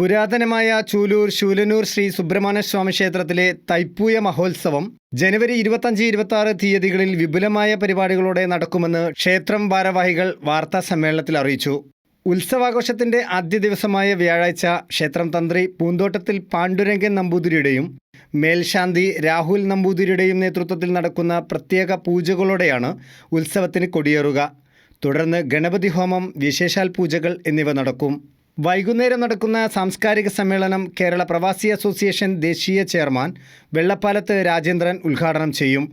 പുരാതനമായ ചൂലൂർ ശൂലനൂർ ശ്രീ സുബ്രഹ്മണ്യ സ്വാമി ക്ഷേത്രത്തിലെ തൈപ്പൂയ മഹോത്സവം ജനുവരി ഇരുപത്തഞ്ച് ഇരുപത്തി ആറ് തീയതികളിൽ വിപുലമായ പരിപാടികളോടെ നടക്കുമെന്ന് ക്ഷേത്രം ഭാരവാഹികൾ വാർത്താ സമ്മേളനത്തിൽ അറിയിച്ചു. ഉത്സവാഘോഷത്തിന്റെ ആദ്യ ദിവസമായ വ്യാഴാഴ്ച ക്ഷേത്രം തന്ത്രി പൂന്തോട്ടത്തിൽ പാണ്ഡുരംഗൻ നമ്പൂതിരിയുടെയും മേൽശാന്തി രാഹുൽ നമ്പൂതിരിയുടെയും നേതൃത്വത്തിൽ നടക്കുന്ന പ്രത്യേക പൂജകളോടെയാണ് ഉത്സവത്തിന് കൊടിയേറുക. തുടർന്ന് ഗണപതി ഹോമം വിശേഷാൽ പൂജകൾ എന്നിവ നടക്കും. വൈകുന്നേരം നടക്കുന്ന സാംസ്കാരിക സമ്മേളനം കേരള പ്രവാസി അസോസിയേഷൻ ദേശീയ ചെയർമാൻ വെള്ളപ്പാലത്ത് രാജേന്ദ്രൻ ഉദ്ഘാടനം ചെയ്യും.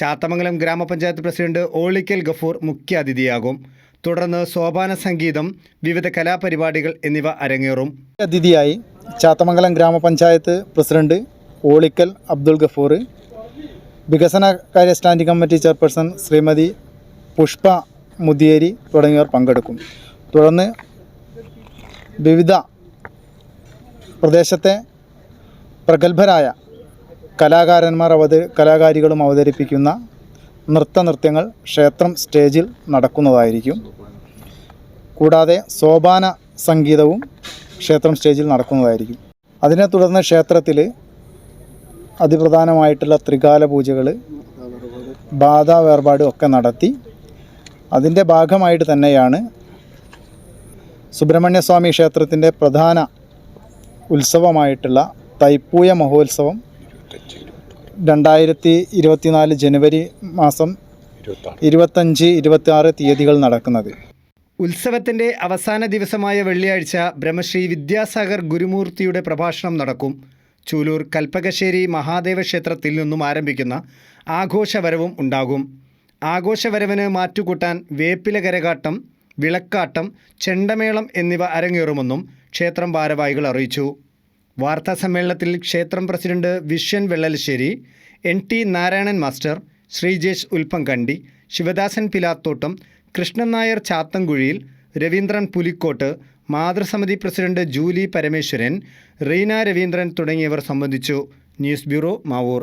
ചാത്തമംഗലം ഗ്രാമപഞ്ചായത്ത് പ്രസിഡന്റ് ഓളിക്കൽ ഗഫൂർ മുഖ്യാതിഥിയാകും. തുടർന്ന് സോപാന സംഗീതം വിവിധ കലാപരിപാടികൾ എന്നിവ അരങ്ങേറും. അതിഥിയായി ചാത്തമംഗലം ഗ്രാമപഞ്ചായത്ത് പ്രസിഡന്റ് ഓളിക്കൽ അബ്ദുൾ ഗഫൂർ വികസനകാര്യ standing committee chairperson Shrimati Pushpa Muthiyeri തുടങ്ങിയവർ പങ്കെടുക്കും. തുടർന്ന് വിവിധ പ്രദേശത്തെ പ്രഗത്ഭരായ കലാകാരന്മാർ അവത കലാകാരികളും അവതരിപ്പിക്കുന്ന നൃത്തനൃത്യങ്ങൾ ക്ഷേത്രം സ്റ്റേജിൽ നടക്കുന്നതായിരിക്കും. കൂടാതെ സോപാന സംഗീതവും ക്ഷേത്രം സ്റ്റേജിൽ നടക്കുന്നതായിരിക്കും. അതിനെ തുടർന്ന് ക്ഷേത്രത്തിൽ അതിപ്രധാനമായിട്ടുള്ള ത്രികാല പൂജകൾ ബാധ വേർപാടും ഒക്കെ നടത്തി. അതിന്റെ ഭാഗമായിട്ട് തന്നെയാണ് സുബ്രഹ്മണ്യസ്വാമി ക്ഷേത്രത്തിന്റെ പ്രധാന ഉത്സവമായിട്ടുള്ള തൈപ്പൂയ മഹോത്സവം രണ്ടായിരത്തി ഇരുപത്തിനാല് ജനുവരി മാസം ഇരുപത്തഞ്ച് ഇരുപത്തി ആറ് തീയതികൾ നടക്കുന്നത്. ഉത്സവത്തിന്റെ അവസാന ദിവസമായ വെള്ളിയാഴ്ച ബ്രഹ്മശ്രീ വിദ്യാസാഗർ ഗുരുമൂർത്തിയുടെ പ്രഭാഷണം നടക്കും. ചൂലൂർ കൽപ്പകശ്ശേരി മഹാദേവ ക്ഷേത്രത്തിൽ നിന്നും ആരംഭിക്കുന്ന ആഘോഷവരവും ഉണ്ടാകും. ആഘോഷവരവിന് മാറ്റുകൂട്ടാൻ വേപ്പില കരകാട്ടം വിളക്കാട്ടം ചെണ്ടമേളം എന്നിവ അരങ്ങേറുമെന്നും ക്ഷേത്രം ഭാരവാഹികൾ അറിയിച്ചു. വാർത്താ സമ്മേളനത്തിൽ ക്ഷേത്രം president Vishwan Vellalassery N T Narayanan master Sreejesh Ulppankandi Sivadasan Pilathottam Krishnan Nair ചാത്തൻകുഴിയിൽ Raveendran Pulikkot മാതൃസമിതി പ്രസിഡന്റ് ജൂലി പരമേശ്വരൻ റീന രവീന്ദ്രൻ തുടങ്ങിയവർ സംബന്ധിച്ചു. News bureau Mavoor.